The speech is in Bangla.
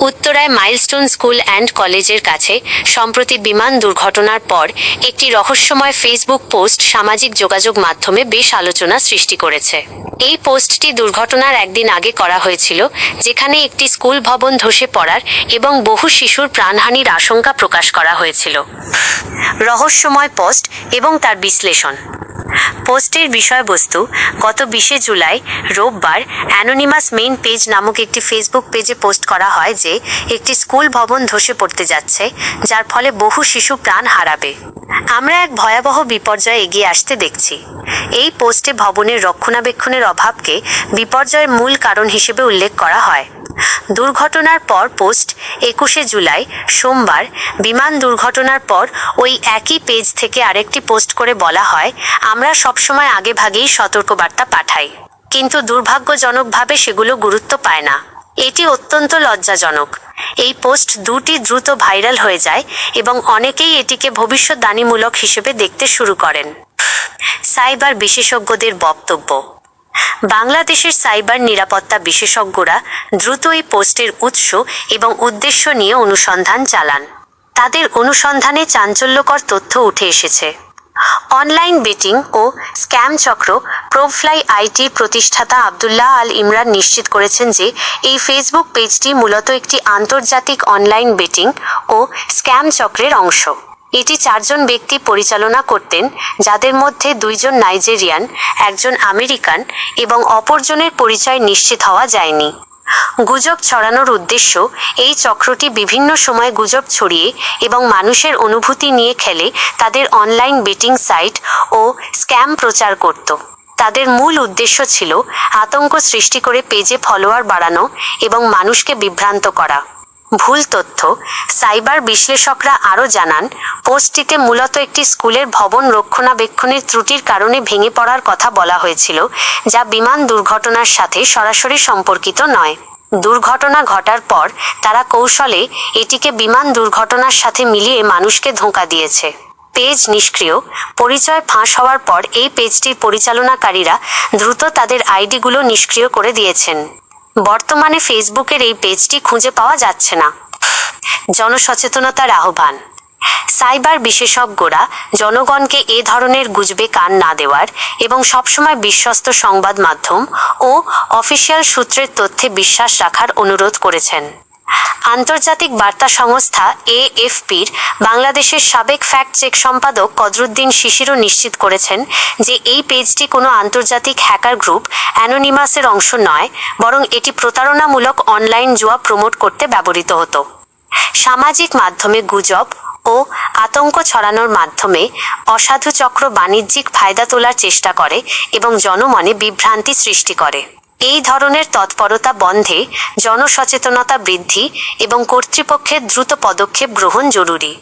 উত্তরায় মাইলস্টোন স্কুল অ্যান্ড কলেজের কাছে, সম্প্রতি বিমান দুর্ঘটনার পর একটি রহস্যময় ফেসবুক পোস্ট সামাজিক যোগাযোগ মাধ্যমে বেশ আলোচনা সৃষ্টি করেছে। এই পোস্টটি দুর্ঘটনার একদিন আগে করা হয়েছিল, যেখানে একটি স্কুল ভবন ধসে পড়ার এবং বহু শিশুর প্রাণহানির আশঙ্কা প্রকাশ করা হয়েছিল। রহস্যময় পোস্ট এবং তার বিশ্লেষণ। পোস্টের বিষয়বস্তু, গত বিশে জুলাই, রোববার, অ্যানোনিমাস মেইন পেজ নামক একটি ফেসবুক পেজে পোস্ট করা হয় যে একটি স্কুল ভবন ধসে পড়তে যাচ্ছে, যার ফলে বহু শিশু প্রাণ হারাবে। আমরা এক ভয়াবহ বিপর্যয় এগিয়ে আসতে দেখছি। এই পোস্টে ভবনের রক্ষণাবেক্ষণের অভাবকে বিপর্যয়ের মূল কারণ হিসেবে উল্লেখ করা হয়। দুর্ঘটনার পর পোস্ট একুশে জুলাই, সোমবার, বিমান দুর্ঘটনার পর ওই একই পেজ থেকে আরেকটি পোস্ট করে বলা হয়, আমরা সবসময় আগে ভাগেই সতর্কবার্তা পাঠাই। কিন্তু দুর্ভাগ্যজনকভাবে সেগুলো গুরুত্ব পায় না। এটি অত্যন্ত লজ্জাজনক। এই পোস্ট দুটি দ্রুত ভাইরাল হয়ে যায় এবং অনেকেই এটিকে ভবিষ্যৎবাণীমূলক হিসেবে দেখতে শুরু করেন। সাইবার বিশেষজ্ঞদের বক্তব্য বাংলাদেশের সাইবার নিরাপত্তা বিশেষজ্ঞরা দ্রুত এই পোস্টের উৎস এবং উদ্দেশ্য নিয়ে অনুসন্ধান চালান। তাদের অনুসন্ধানে চাঞ্চল্যকর তথ্য উঠে এসেছে। অনলাইন বেটিং ও স্ক্যাম চক্র প্রোফ্লাই আইটির প্রতিষ্ঠাতা আবদুল্লাহ আল ইমরান নিশ্চিত করেছেন যে এই ফেসবুক পেজটি মূলত একটি আন্তর্জাতিক অনলাইন বেটিং ও স্ক্যাম চক্রের অংশ। এটি চারজন ব্যক্তি পরিচালনা করতেন, যাদের মধ্যে দুইজন নাইজেরিয়ান, একজন আমেরিকান এবং অপরজনের পরিচয় নিশ্চিত হওয়া যায়নি। গুজব ছড়ানোর উদ্দেশ্য এই চক্রটি বিভিন্ন সময় গুজব ছড়িয়ে এবং মানুষের অনুভূতি নিয়ে খেলে তাদের অনলাইন বেটিং সাইট ও স্ক্যাম প্রচার করত। তাদের মূল উদ্দেশ্য ছিল আতঙ্ক সৃষ্টি করে পেজে ফলোয়ার বাড়ানো এবং মানুষকে বিভ্রান্ত করা। ভুল তথ্য, সাইবার বিশ্লেষকরা আরও জানান, পোস্টটিতে মূলত একটি স্কুলের ভবন রক্ষণাবেক্ষণের ত্রুটির কারণে ভেঙে পড়ার কথা বলা হয়েছিল, যা বিমান দুর্ঘটনার সাথে সরাসরি সম্পর্কিত নয়। দুর্ঘটনা ঘটার পর তারা কৌশলে এটিকে বিমান দুর্ঘটনার সাথে মিলিয়ে মানুষকে ধোঁকা দিয়েছে। পেজ নিষ্ক্রিয়, পরিচয় ফাঁস হওয়ার পর এই পেজটির পরিচালনাকারীরা দ্রুত তাদের আইডিগুলো নিষ্ক্রিয় করে দিয়েছেন। বর্তমানে ফেসবুকের এই পেজটি খুঁজে পাওয়া যাচ্ছে না। জনসচেতনতার আহ্বান। সাইবার বিশেষজ্ঞরা জনগণকে এ ধরনের গুজবে কান না দেওয়ার এবং সবসময় বিশ্বস্ত সংবাদ মাধ্যম ও অফিসিয়াল সূত্রের তথ্যে বিশ্বাস রাখার অনুরোধ করেছেন। আন্তর্জাতিক বার্তা সংস্থা এএফপির বাংলাদেশের সাবেক ফ্যাক্ট চেক সম্পাদক কদরুদ্দিন শিশিরও নিশ্চিত করেছেন যে এই পেজটি কোনো আন্তর্জাতিক হ্যাকার গ্রুপ অ্যানোনিমাসের অংশ নয়, বরং এটি প্রতারণামূলক অনলাইন জুয়া প্রমোট করতে ব্যবহৃত হতো। সামাজিক মাধ্যমে গুজব ও আতঙ্ক ছড়ানোর মাধ্যমে অসাধু চক্র বাণিজ্যিক ফায়দা তোলার চেষ্টা করে এবং জনমনে বিভ্রান্তি সৃষ্টি করে। এই ধরনের তৎপরতা বন্ধে জনসচেতনতা বৃদ্ধি এবং কর্তৃপক্ষের দ্রুত পদক্ষেপ গ্রহণ জরুরি।